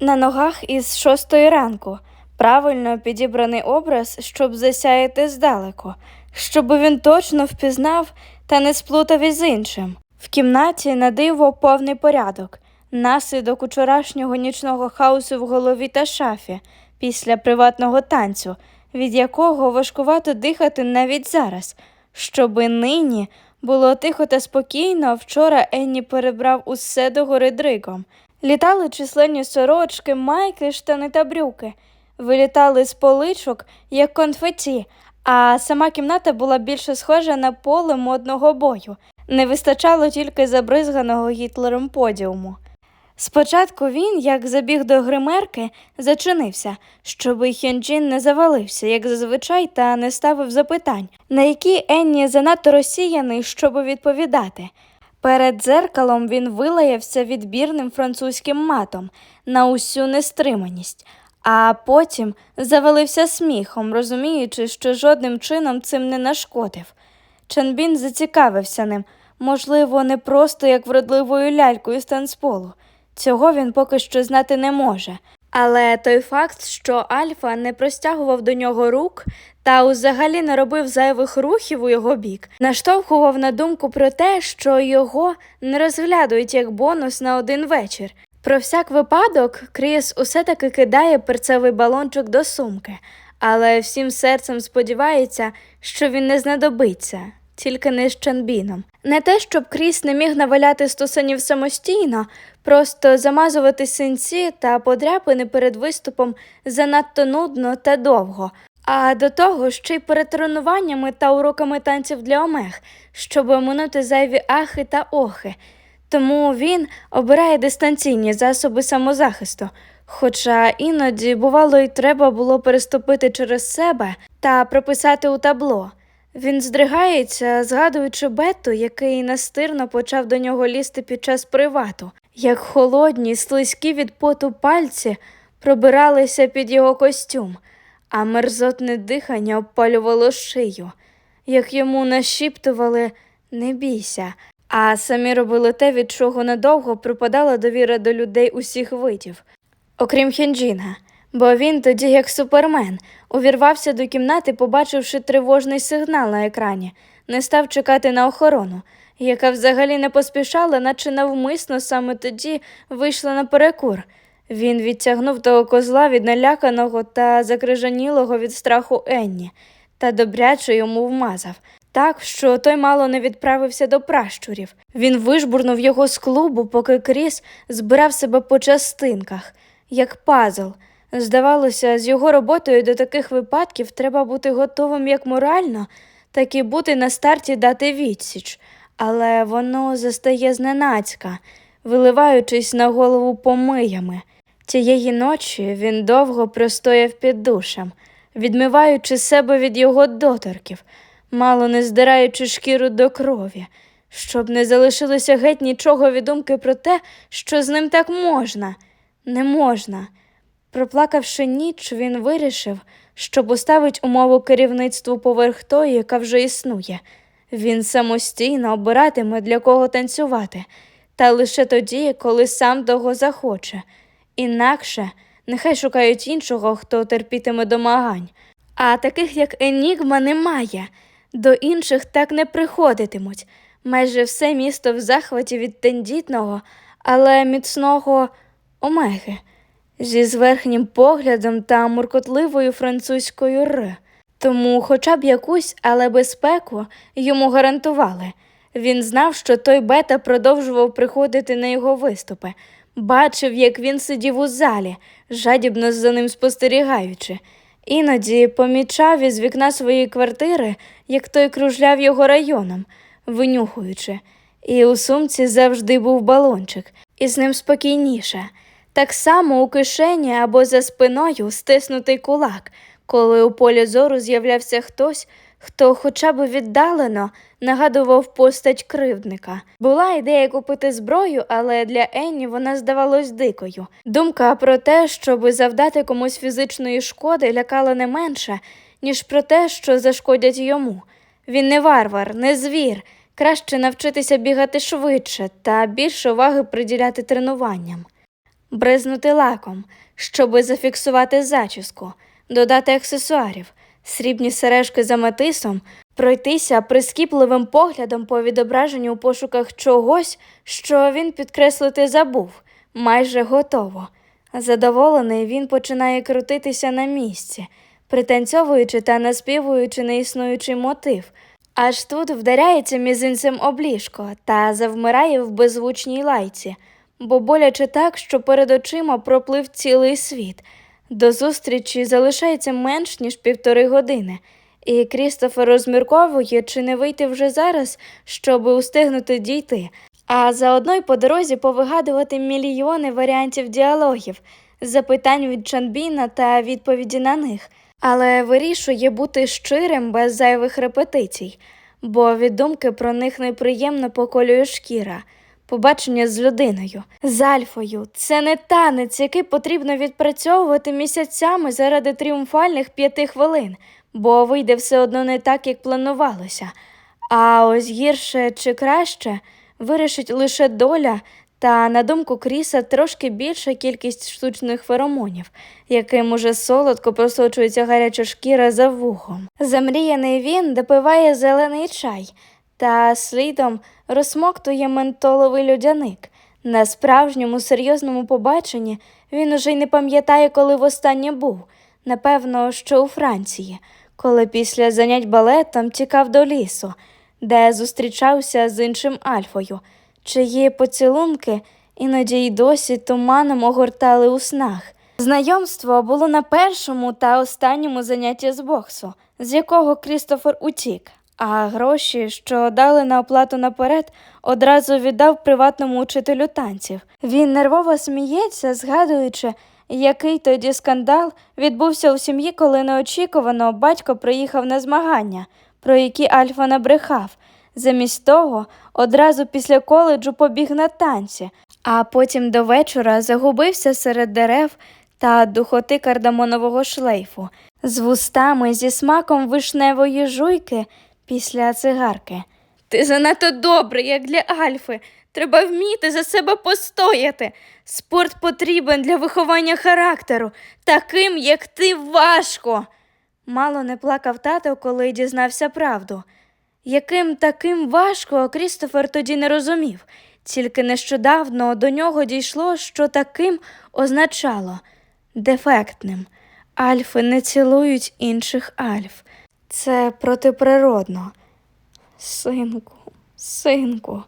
на ногах із шостої ранку, правильно підібраний образ, щоб засяяти здалеку, щоб він точно впізнав та не сплутав із іншим. В кімнаті на диво повний порядок, наслідок учорашнього нічного хаосу в голові та шафі після приватного танцю, від якого важкувато дихати навіть зараз. Щоби нині було тихо та спокійно, вчора Енні перебрав усе догори дригом. Літали численні сорочки, майки, штани та брюки, вилітали з поличок, як конфеті, а сама кімната була більше схожа на поле модного бою. Не вистачало тільки забризганого Гітлером подіуму. Спочатку він, як забіг до гримерки, зачинився, щоби Хьонджін не завалився, як зазвичай, та не ставив запитань, на які Енні занадто розсіяний, щоб відповідати. Перед дзеркалом він вилаявся відбірним французьким матом на усю нестриманість, а потім завалився сміхом, розуміючи, що жодним чином цим не нашкодив. Чанбін зацікавився ним, можливо, не просто як вродливою лялькою з танцполу. Цього він поки що знати не може. Але той факт, що Альфа не простягував до нього рук та взагалі не робив зайвих рухів у його бік, наштовхував на думку про те, що його не розглядують як бонус на один вечір. Про всяк випадок Кріс усе таки кидає перцевий балончик до сумки, але всім серцем сподівається, що він не знадобиться, тільки не з Чанбіном. Не те, щоб Кріс не міг наваляти стусанів самостійно, просто замазувати синці та подряпини перед виступом занадто нудно та довго, а до того ще й перед тренуваннями та уроками танців для омег, щоб оминути зайві ахи та охи. Тому він обирає дистанційні засоби самозахисту. Хоча іноді, бувало, й треба було переступити через себе та прописати у табло. Він здригається, згадуючи Бету, який настирно почав до нього лізти під час привату, як холодні, слизькі від поту пальці пробиралися під його костюм, а мерзотне дихання обпалювало шию, як йому нашіптували не бійся, а самі робили те, від чого надовго припадала довіра до людей усіх видів, окрім Хенджіна. Бо він тоді, як супермен, увірвався до кімнати, побачивши тривожний сигнал на екрані, не став чекати на охорону, яка взагалі не поспішала, наче навмисно саме тоді вийшла на перекур. Він відтягнув того козла від наляканого та закрижанілого від страху Енні, та добряче йому вмазав. Так, що той мало не відправився до пращурів. Він вижбурнув його з клубу, поки Кріс збирав себе по частинках, як пазл. Здавалося, з його роботою до таких випадків треба бути готовим як морально, так і бути на старті дати відсіч, але воно застає зненацька, виливаючись на голову помиями. Тієї ночі він довго простояв під душем, відмиваючи себе від його доторків, мало не здираючи шкіру до крові, щоб не залишилося геть нічого від думки про те, що з ним так можна, не можна. Проплакавши ніч, він вирішив, що поставить умову керівництву поверх тої, яка вже існує. Він самостійно обиратиме для кого танцювати, та лише тоді, коли сам того захоче. Інакше нехай шукають іншого, хто терпітиме домагань. А таких, як Енігма, немає. До інших так не приходитимуть. Майже все місто в захваті від тендітного, але міцного омеги зі зверхнім поглядом та муркотливою французькою р. Тому, хоча б якусь, але безпеку йому гарантували. Він знав, що той бета продовжував приходити на його виступи, бачив, як він сидів у залі, жадібно за ним спостерігаючи. Іноді помічав із вікна своєї квартири, як той кружляв його районом, винюхуючи, і у сумці завжди був балончик, і з ним спокійніше. Так само у кишені або за спиною стиснутий кулак, коли у полі зору з'являвся хтось, хто хоча б віддалено нагадував постать кривдника. Була ідея купити зброю, але для Енні вона здавалась дикою. Думка про те, щоб завдати комусь фізичної шкоди, лякала не менше, ніж про те, що зашкодять йому. Він не варвар, не звір. Краще навчитися бігати швидше та більше уваги приділяти тренуванням. Бризнути лаком, щоби зафіксувати зачіску, додати аксесуарів, срібні сережки з аметисом, пройтися прискіпливим поглядом по відображенню у пошуках чогось, що він підкреслити забув, майже готово. Задоволений, він починає крутитися на місці, пританцьовуючи та наспівуючи неіснуючий мотив. Аж тут вдаряється мізинцем об ліжко та завмирає в беззвучній лайці, бо боляче так, що перед очима проплив цілий світ. До зустрічі залишається менш ніж півтори години, і Крістофер розмірковує, чи не вийти вже зараз, щоб устигнути дійти, а заодно й по дорозі повигадувати мільйони варіантів діалогів, запитань від Чанбіна та відповіді на них, але вирішує бути щирим без зайвих репетицій, бо від думки про них неприємно поколює шкіра. Побачення з людиною, з Альфою, це не танець, який потрібно відпрацьовувати місяцями заради тріумфальних п'яти хвилин, бо вийде все одно не так, як планувалося. А ось гірше чи краще вирішить лише доля та, на думку Кріса, трошки більша кількість штучних феромонів, яким уже солодко просочується гаряча шкіра за вухом. Замріяний він допиває зелений чай та слідом розсмоктує ментоловий людяник. На справжньому серйозному побаченні він уже й не пам'ятає, коли востаннє був. Напевно, що у Франції, коли після занять балетом тікав до лісу, де зустрічався з іншим Альфою, чиї поцілунки іноді й досі туманом огортали у снах. Знайомство було на першому та останньому занятті з боксу, з якого Крістофер утік, а гроші, що дали на оплату наперед, одразу віддав приватному учителю танців. Він нервово сміється, згадуючи, який тоді скандал відбувся у сім'ї, коли неочікувано батько приїхав на змагання, про які Альфа набрехав. Замість того, одразу після коледжу побіг на танці, а потім до вечора загубився серед дерев та духоти кардамонового шлейфу, з вустами зі смаком вишневої жуйки після цигарки. Ти занадто добрий, як для Альфи. Треба вміти за себе постояти. Спорт потрібен для виховання характеру. Таким, як ти, важко. Мало не плакав тато, коли дізнався правду. Яким таким важко Крістофер тоді не розумів, тільки нещодавно до нього дійшло, що таким означало дефектним. Альфи не цілують інших альф. Це протиприродно. Синку, синку.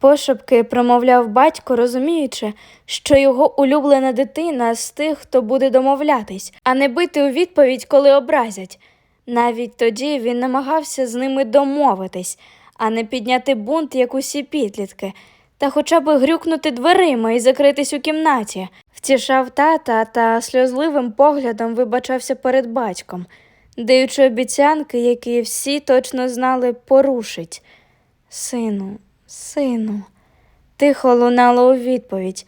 Пошепки промовляв батько, розуміючи, що його улюблена дитина з тих, хто буде домовлятись, а не бити у відповідь, коли образять. Навіть тоді він намагався з ними домовитись, а не підняти бунт, як усі підлітки, та хоча б грюкнути дверима і закритись у кімнаті, втішав тата та сльозливим поглядом вибачався перед батьком, даючи обіцянки, які всі точно знали, порушить. Сину, сину, тихо лунало у відповідь.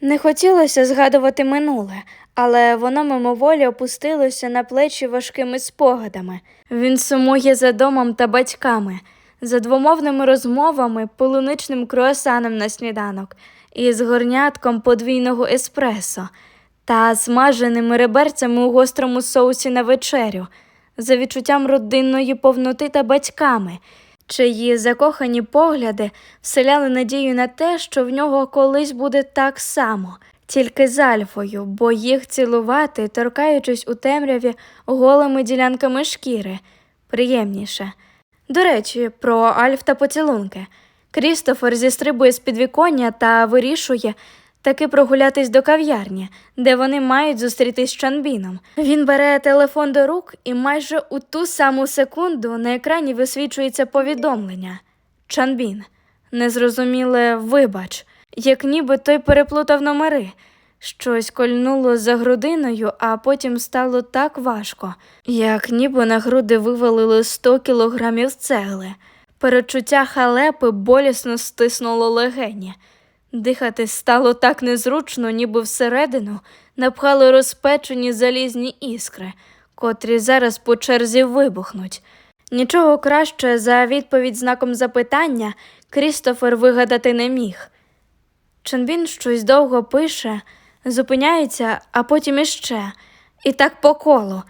Не хотілося згадувати минуле, але воно мимоволі опустилося на плечі важкими спогадами. Він сумує за домом та батьками, за двомовними розмовами, полуничним круасаном на сніданок і з горнятком подвійного еспресо та смаженими реберцями у гострому соусі на вечерю, за відчуттям родинної повноти та батьками, чиї закохані погляди вселяли надію на те, що в нього колись буде так само, тільки з Альфою, бо їх цілувати, торкаючись у темряві голими ділянками шкіри, приємніше. До речі, про Альф та поцілунки. Крістофер зістрибує з підвіконня та вирішує таки прогулятись до кав'ярні, де вони мають зустрітись з Чанбіном. Він бере телефон до рук, і майже у ту саму секунду на екрані висвічується повідомлення. Чанбін. Незрозуміле вибач, як ніби той переплутав номери. Щось кольнуло за грудиною, а потім стало так важко, як ніби на груди вивалили 100 кілограмів цегли. Перечуття халепи болісно стиснуло легені. Дихати стало так незручно, ніби всередину напхали розпечені залізні іскри, котрі зараз по черзі вибухнуть. Нічого краще за відповідь знаком запитання Крістофер вигадати не міг. Чонбін щось довго пише, зупиняється, а потім іще. І так по колу.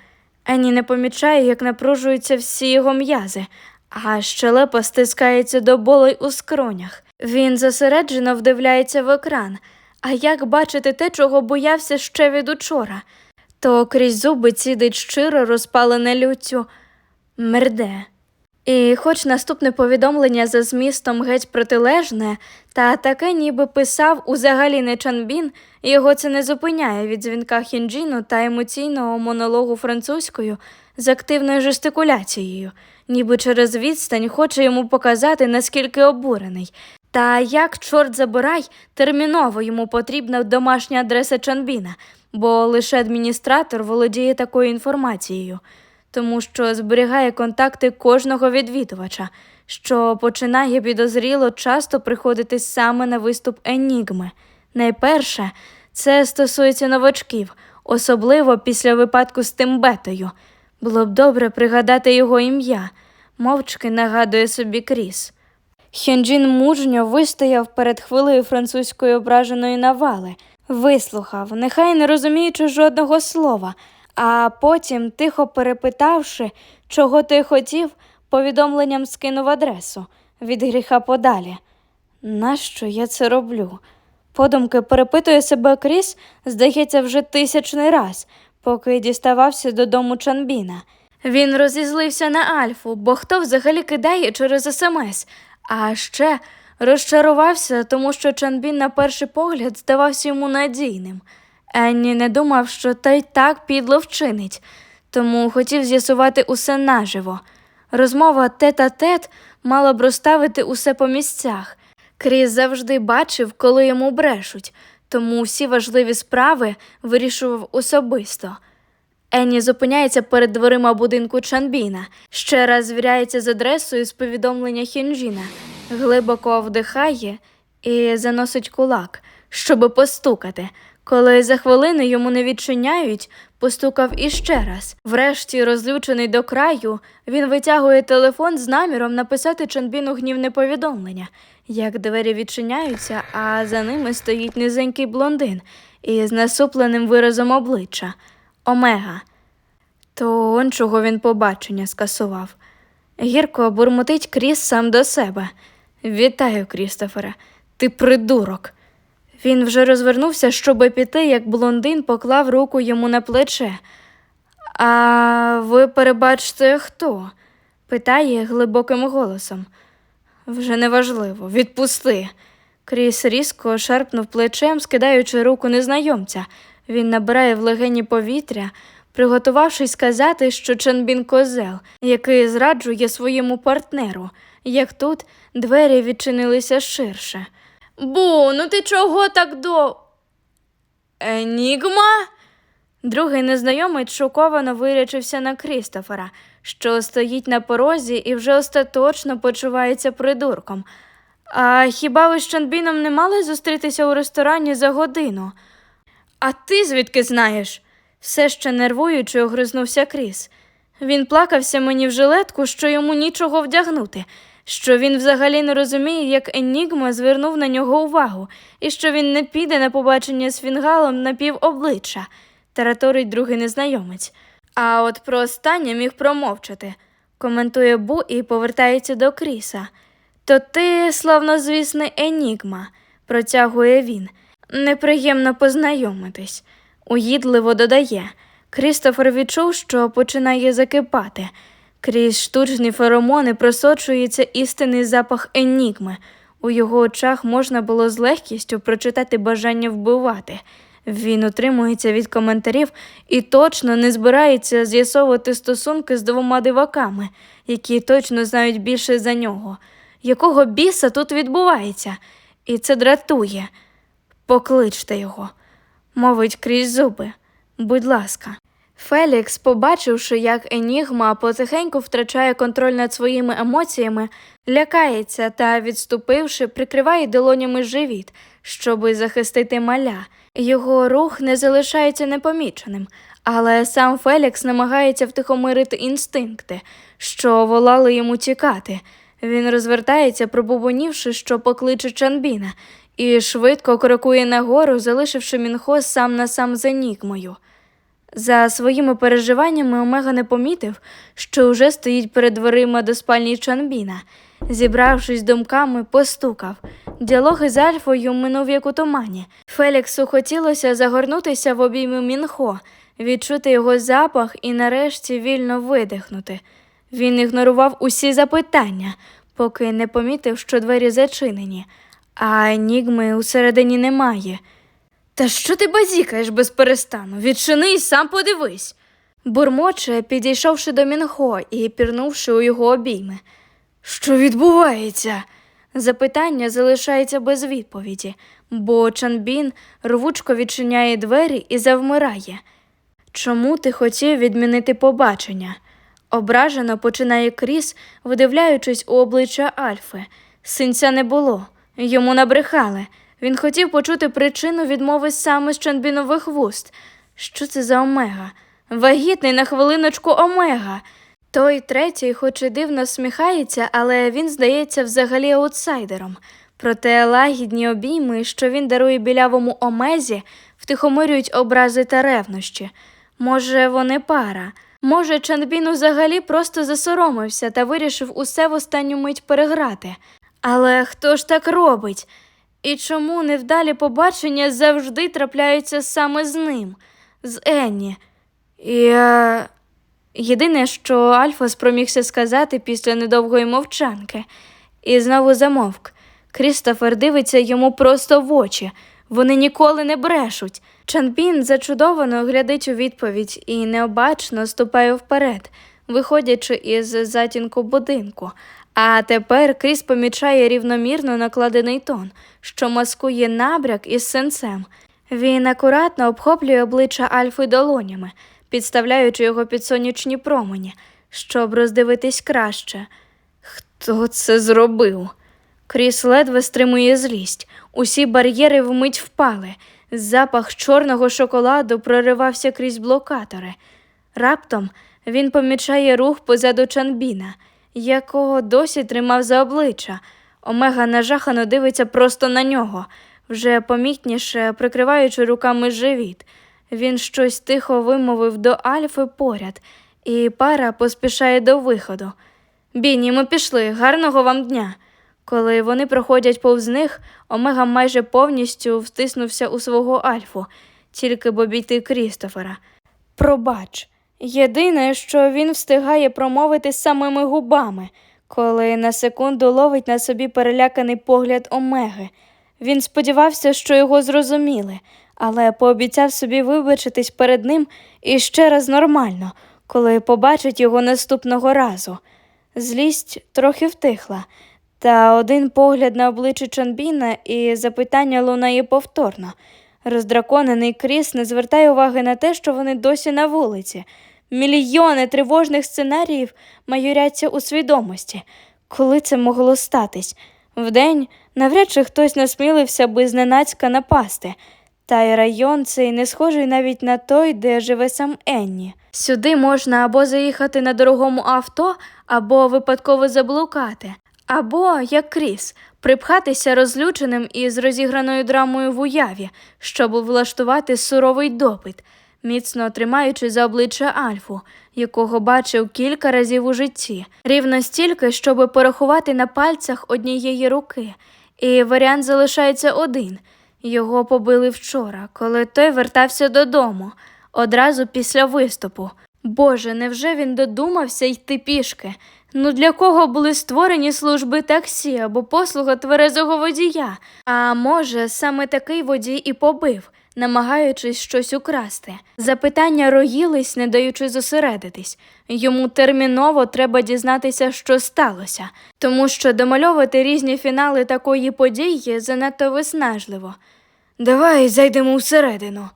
Ені не помічає, як напружуються всі його м'язи, а щелепа стискається до болей у скронях. Він зосереджено вдивляється в екран. А як бачити те, чого боявся ще від учора? То крізь зуби цідить щиро розпалене люттю мерде. І хоч наступне повідомлення за змістом геть протилежне, та таке ніби писав узагалі не Чанбін, його це не зупиняє від дзвінка Хінджіну та емоційного монологу французькою з активною жестикуляцією, ніби через відстань хоче йому показати, наскільки обурений. Та як, чорт забирай, терміново йому потрібна домашня адреса Чанбіна, бо лише адміністратор володіє такою інформацією тому що зберігає контакти кожного відвідувача, що починає підозріло часто приходити саме на виступ Енігми. Найперше, це стосується новачків, особливо після випадку з Тимбетою. Було б добре пригадати його ім'я, мовчки нагадує собі Кріс. Хенджін мужньо вистояв перед хвилею французької ображеної навали, вислухав, нехай не розуміючи жодного слова, а потім, тихо перепитавши, чого той хотів, повідомленням скинув адресу від гріха подалі. Нащо я це роблю? Подумки перепитує себе Кріс, здається, вже тисячний раз, поки діставався додому Чанбіна. Він розізлився на Альфу, бо хто взагалі кидає через смс, а ще розчарувався, тому що Чанбін на перший погляд здавався йому надійним. Енні не думав, що той так підло вчинить, тому хотів з'ясувати усе наживо. Розмова тет-а-тет мала б розставити усе по місцях. Кріс завжди бачив, коли йому брешуть, тому всі важливі справи вирішував особисто. Енні зупиняється перед дверима будинку Чанбіна, ще раз звіряється з адресою з повідомлення Хінджіна, глибоко вдихає і заносить кулак, щоби постукати. Коли за хвилину йому не відчиняють, постукав іще раз. Врешті, розлючений до краю, він витягує телефон з наміром написати Чанбіну гнівне повідомлення. Як двері відчиняються, а за ними стоїть низенький блондин із насупленим виразом обличчя Омега. То он чого він побачення скасував. Гірко бурмотить Кріс сам до себе. Вітаю, Крістофере, ти придурок. Він вже розвернувся, щоби піти, як блондин поклав руку йому на плече. А ви перебачте, хто? питає глибоким голосом. Вже неважливо, відпусти. Кріс різко шарпнув плечем, скидаючи руку незнайомця. Він набирає в легені повітря, приготувавшись сказати, що Чанбін козел, який зраджує своєму партнеру, як тут двері відчинилися ширше. Бу, ну ти чого так до. Енігма? Другий незнайомець шоковано вирячився на Крістофера, що стоїть на порозі і вже остаточно почувається придурком. А хіба ви з Чанбіном не мали зустрітися у ресторані за годину? А ти звідки знаєш? все ще нервуючи, огризнувся Кріс. Він плакався мені в жилетку, що йому нічого вдягнути, що він взагалі не розуміє, як Енігма звернув на нього увагу, і що він не піде на побачення з фінгалом на півобличчя, тараторить другий незнайомець. А от про останнє міг промовчати, коментує Бу і повертається до Кріса. То ти, славнозвісний Енігма, протягує він. Неприємно познайомитись. Уїдливо додає. Крістофер відчув, що починає закипати. Крізь штучні феромони просочується істинний запах енігми. У його очах можна було з легкістю прочитати бажання вбивати. Він утримується від коментарів і точно не збирається з'ясовувати стосунки з двома диваками, які точно знають більше за нього. Якого біса тут відбувається? І це дратує. Покличте його, мовить крізь зуби. Будь ласка. Фелікс, побачивши, як Енігма потихеньку втрачає контроль над своїми емоціями, лякається та, відступивши, прикриває долонями живіт, щоби захистити маля. Його рух не залишається непоміченим, але сам Фелікс намагається втихомирити інстинкти, що волали йому тікати. Він розвертається, пробубонівши, що покличе Чанбіна, і швидко крокує нагору, залишивши Мінхо сам на сам з Енігмою. За своїми переживаннями Омега не помітив, що вже стоїть перед дверима до спальні Чанбіна. Зібравшись думками, постукав. Діалог із Альфою минув як у тумані. Феліксу хотілося загорнутися в обійми Мінхо, відчути його запах і нарешті вільно видихнути. Він ігнорував усі запитання, поки не помітив, що двері зачинені, а енігми усередині немає. Та що ти базікаєш без перестану? Відчини і сам подивись. Бурмоче, підійшовши до Мінхо і пірнувши у його обійми. Що відбувається? Запитання залишається без відповіді, бо Чанбін рвучко відчиняє двері і завмирає. Чому ти хотів відмінити побачення? Ображено починає Кріс, вдивляючись у обличчя Альфи. Синця не було, йому набрехали. Він хотів почути причину відмови саме з Чанбінових вуст. Що це за омега? Вагітний на хвилиночку омега. Той третій, хоч і дивно сміхається, але він здається взагалі аутсайдером. Проте лагідні обійми, що він дарує білявому омезі, втихомирюють образи та ревнощі. Може, вони пара. Може, Чанбін взагалі просто засоромився та вирішив усе в останню мить переграти. Але хто ж так робить? І чому невдалі побачення завжди трапляються саме з ним, з Енні? Я... Єдине, що Альфа спромігся сказати після недовгої мовчанки, і знову замовк. Крістофер дивиться йому просто в очі. Вони ніколи не брешуть. Чанбін зачудовано глядить у відповідь і необачно ступає вперед, виходячи із затінку будинку. А тепер Кріс помічає рівномірно накладений тон, що маскує набряк із сенцем. Він акуратно обхоплює обличчя Альфи долонями, підставляючи його під сонячні промені, щоб роздивитись краще. Хто це зробив? Кріс ледве стримує злість. Усі бар'єри вмить впали. Запах чорного шоколаду проривався крізь блокатори. Раптом він помічає рух позаду Чанбіна, якого досі тримав за обличчя. Омега нажахано дивиться просто на нього, вже помітніше прикриваючи руками живіт. Він щось тихо вимовив до Альфи поряд, і пара поспішає до виходу. Біні, ми пішли, гарного вам дня. Коли вони проходять повз них, Омега майже повністю втиснувся у свого Альфу, тільки б обійти Крістофера. Пробач, єдине, що він встигає промовити самими губами, коли на секунду ловить на собі переляканий погляд Омеги. Він сподівався, що його зрозуміли, але пообіцяв собі вибачитись перед ним і ще раз нормально, коли побачить його наступного разу. Злість трохи втихла, та один погляд на обличчя Чанбіна і запитання лунає повторно. Роздраконений Кріс не звертає уваги на те, що вони досі на вулиці. Мільйони тривожних сценаріїв майоряться у свідомості. Коли це могло статись? Вдень навряд чи хтось насмілився би зненацька напасти. Та й район цей не схожий навіть на той, де живе сам Енні. Сюди можна або заїхати на дорогому авто, або випадково заблукати, або, як Кріс, припхатися розлюченим із розіграною драмою в уяві, щоб влаштувати суровий допит, міцно тримаючи за обличчя Альфу, якого бачив кілька разів у житті, рівно стільки, щоб порахувати на пальцях однієї руки. І варіант залишається один. Його побили вчора, коли той вертався додому, одразу після виступу. Боже, невже він додумався йти пішки? Ну для кого були створені служби таксі або послуга тверезого водія? А може, саме такий водій і побив, намагаючись щось украсти. Запитання роїлись, не даючи зосередитись. Йому терміново треба дізнатися, що сталося, тому що домальовувати різні фінали такої події занадто виснажливо. Давай зайдемо всередину,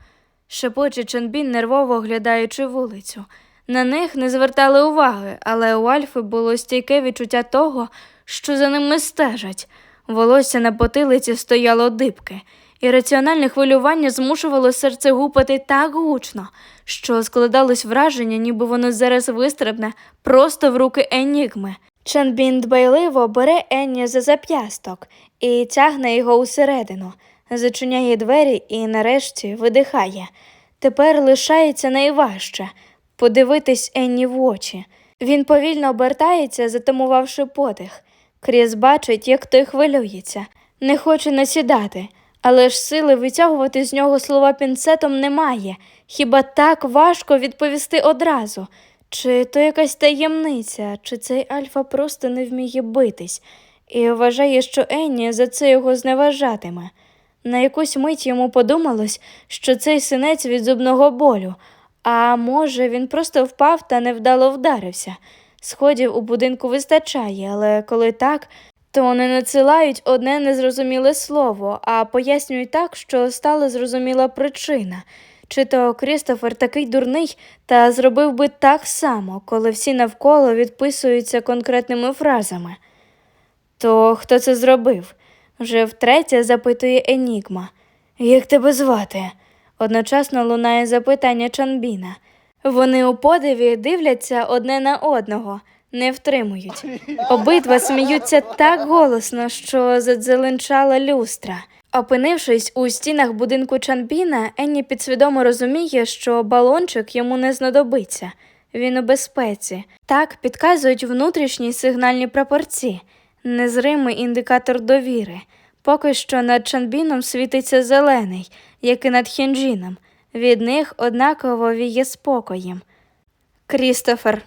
шепоче Чанбін, нервово оглядаючи вулицю. На них не звертали уваги, але у Альфи було стійке відчуття того, що за ними стежать. Волосся на потилиці стояло дибки, і раціональне хвилювання змушувало серце гупати так гучно, що складалось враження, ніби воно зараз вистрибне просто в руки Енігми. Чанбін дбайливо бере Енні за зап'ясток і тягне його усередину, зачиняє двері і нарешті видихає. Тепер лишається найважче подивитись Енні в очі. Він повільно обертається, затамувавши подих. Кріс бачить, як той хвилюється, не хоче насідати, але ж сили витягувати з нього слова пінцетом немає. Хіба так важко відповісти одразу? Чи то якась таємниця, чи цей Альфа просто не вміє битись і вважає, що Енні за це його зневажатиме. На якусь мить йому подумалось, що цей синець від зубного болю, а може, він просто впав та невдало вдарився. Сходів у будинку вистачає, але коли так, то не надсилають одне незрозуміле слово, а пояснюють так, що стала зрозуміла причина. Чи то Крістофер такий дурний та зробив би так само, коли всі навколо відписуються конкретними фразами. То хто це зробив? Вже втретє запитує Енігма. Як тебе звати? Одночасно лунає запитання Чанбіна. Вони у подиві дивляться одне на одного, не втримують. Обидва сміються так голосно, що задзеленчала люстра. Опинившись у стінах будинку Чанбіна, Енні підсвідомо розуміє, що балончик йому не знадобиться. Він у безпеці. Так підказують внутрішні сигнальні прапорці, незримий індикатор довіри. Поки що над Чанбіном світиться зелений, як і над Хінджіном. Від них однаково віє спокоєм. Крістофер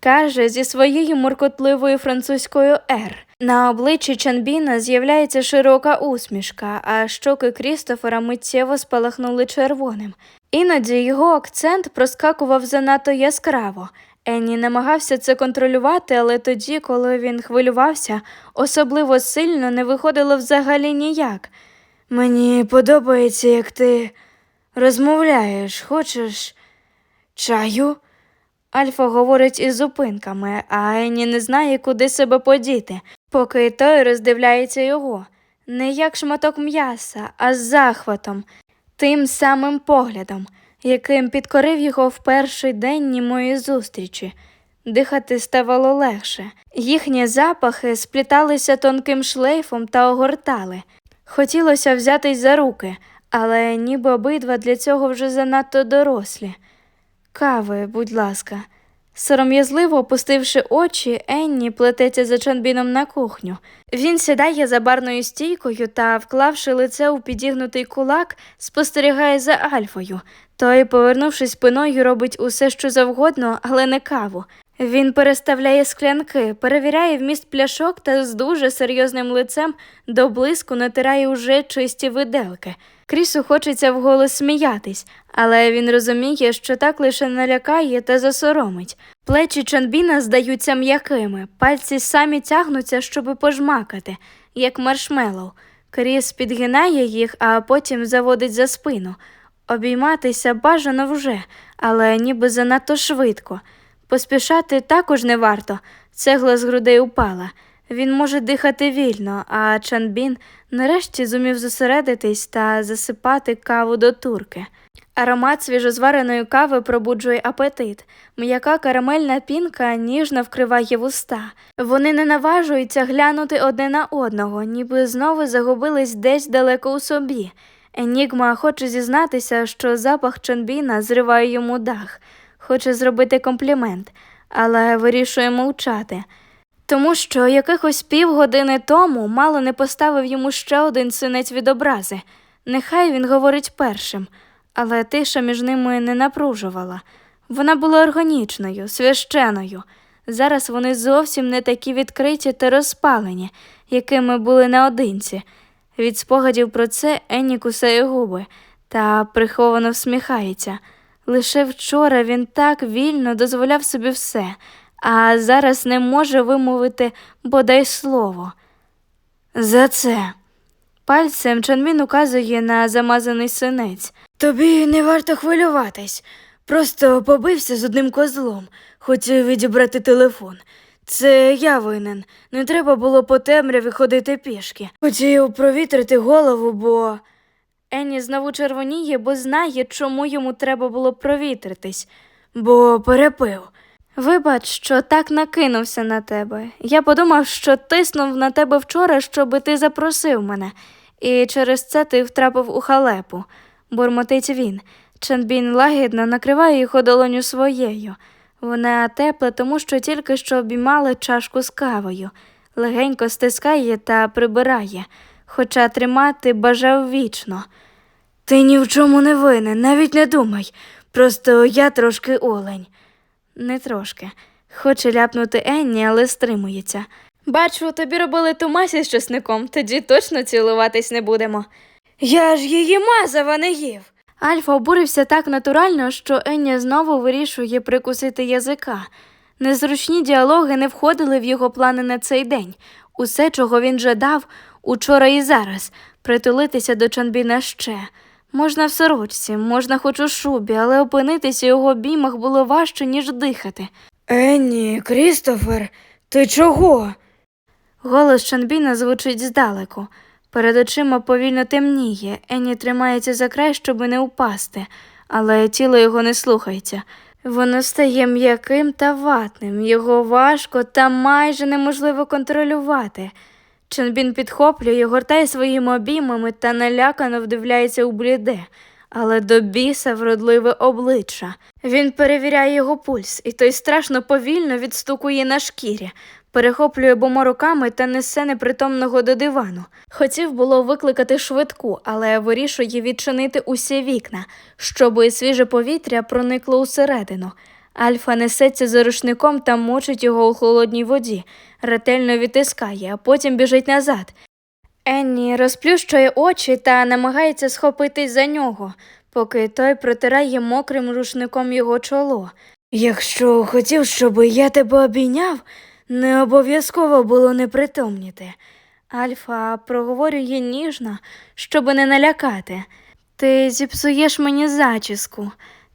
каже зі своєю муркотливою французькою «Р». На обличчі Чанбіна з'являється широка усмішка, а щоки Крістофера миттєво спалахнули червоним. Іноді його акцент проскакував занадто яскраво. Енні намагався це контролювати, але тоді, коли він хвилювався, особливо сильно не виходило взагалі ніяк. Мені подобається, як ти розмовляєш, хочеш чаю? Альфа говорить із зупинками, а Енні не знає, куди себе подіти, поки той роздивляється його. Не як шматок м'яса, а з захватом, тим самим поглядом, яким підкорив його в перший день німої зустрічі. Дихати ставало легше. Їхні запахи спліталися тонким шлейфом та огортали. Хотілося взятись за руки, але ніби обидва для цього вже занадто дорослі. Кави, будь ласка. Сором'язливо опустивши очі, Енні плететься за Чанбіном на кухню. Він сідає за барною стійкою та, вклавши лице у підігнутий кулак, спостерігає за Альфою. Той, повернувшись спиною, робить усе, що завгодно, але не каву. Він переставляє склянки, перевіряє вміст пляшок та з дуже серйозним лицем до блиску натирає уже чисті виделки. Крісу хочеться вголос сміятись, але він розуміє, що так лише налякає та засоромить. Плечі Чанбіна здаються м'якими, пальці самі тягнуться, щоби пожмакати, як маршмеллоу. Кріс підгинає їх, а потім заводить за спину. Обійматися бажано вже, але ніби занадто швидко. Поспішати також не варто. Цегла з грудей упала. Він може дихати вільно, а Чанбін нарешті зумів зосередитись та засипати каву до турки. Аромат свіжозвареної кави пробуджує апетит. М'яка карамельна пінка ніжно вкриває вуста. Вони не наважуються глянути одне на одного, ніби знову загубились десь далеко у собі. Енігма хоче зізнатися, що запах Чанбіна зриває йому дах, хоче зробити комплімент, але вирішує мовчати. Тому що якихось півгодини тому мало не поставив йому ще один синець від образи. Нехай він говорить першим, але тиша між ними не напружувала. Вона була органічною, священою. Зараз вони зовсім не такі відкриті та розпалені, якими були наодинці. Від спогадів про це Енні кусає губи та приховано всміхається. Лише вчора він так вільно дозволяв собі все, а зараз не може вимовити бодай слово. За це. Пальцем Чанмін указує на замазаний синець. Тобі не варто хвилюватись. Просто побився з одним козлом, хотів відібрати телефон. Це я винен. Не треба було по темряві ходити пішки. Хотів провітрити голову, бо. Енні знову червоніє, бо знає, чому йому треба було провітритись, бо перепив. Вибач, що так накинувся на тебе. Я подумав, що тиснув на тебе вчора, щоби ти запросив мене, і через це ти втрапив у халепу, бурмотить він. Чанбін лагідно накриває його долоню своєю. Вона тепла, тому що тільки що обіймала чашку з кавою, легенько стискає та прибирає, хоча тримати бажав вічно. Ти ні в чому не винен, навіть не думай. Просто я трошки олень. Не трошки. Хоче ляпнути Енні, але стримується. Бачу, тобі робили тумасі з чесником, тоді точно цілуватись не будемо. Я ж її мазав, а не їв. Альфа обурився так натурально, що Ення знову вирішує прикусити язика. Незручні діалоги не входили в його плани на цей день. Усе, чого він жадав, учора і зараз, притулитися до Чанбіна ще. Можна в сорочці, можна хоч у шубі, але опинитися у його обіймах було важче, ніж дихати. Енні, Крістофер, ти чого? Голос Чанбіна звучить здалеку. Перед очима повільно темніє, Енні тримається за край, щоби не упасти, але тіло його не слухається. Воно стає м'яким та ватним, його важко та майже неможливо контролювати. Чанбін підхоплює, гортає своїми обіймами та налякано вдивляється у бліде, але до біса вродливе обличчя. Він перевіряє його пульс, і той страшно повільно відстукує на шкірі, перехоплює обома руками та несе непритомного до дивану. Хотів було викликати швидку, але вирішує відчинити усі вікна, щоби свіже повітря проникло усередину. Альфа несеться за рушником та мочить його у холодній воді, ретельно відтискає, а потім біжить назад. Енні розплющує очі та намагається схопитись за нього, поки той протирає мокрим рушником його чоло. Якщо хотів, щоб я тебе обійняв, не обов'язково було непритомніти. Альфа проговорює ніжно, щоб не налякати. Ти зіпсуєш мені зачіску,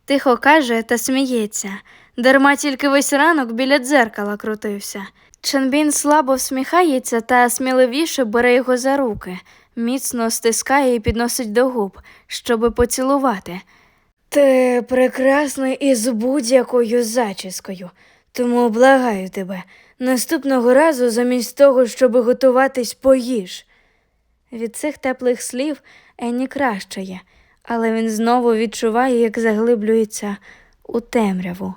тихо каже та сміється. Дарма тільки весь ранок біля дзеркала крутився. Чанбін слабо всміхається та сміливіше бере його за руки, міцно стискає і підносить до губ, щоби поцілувати. Ти прекрасний із будь-якою зачіскою, тому благаю тебе, наступного разу, замість того, щоб готуватись, поїж. Від цих теплих слів Енні кращає, але він знову відчуває, як заглиблюється у темряву.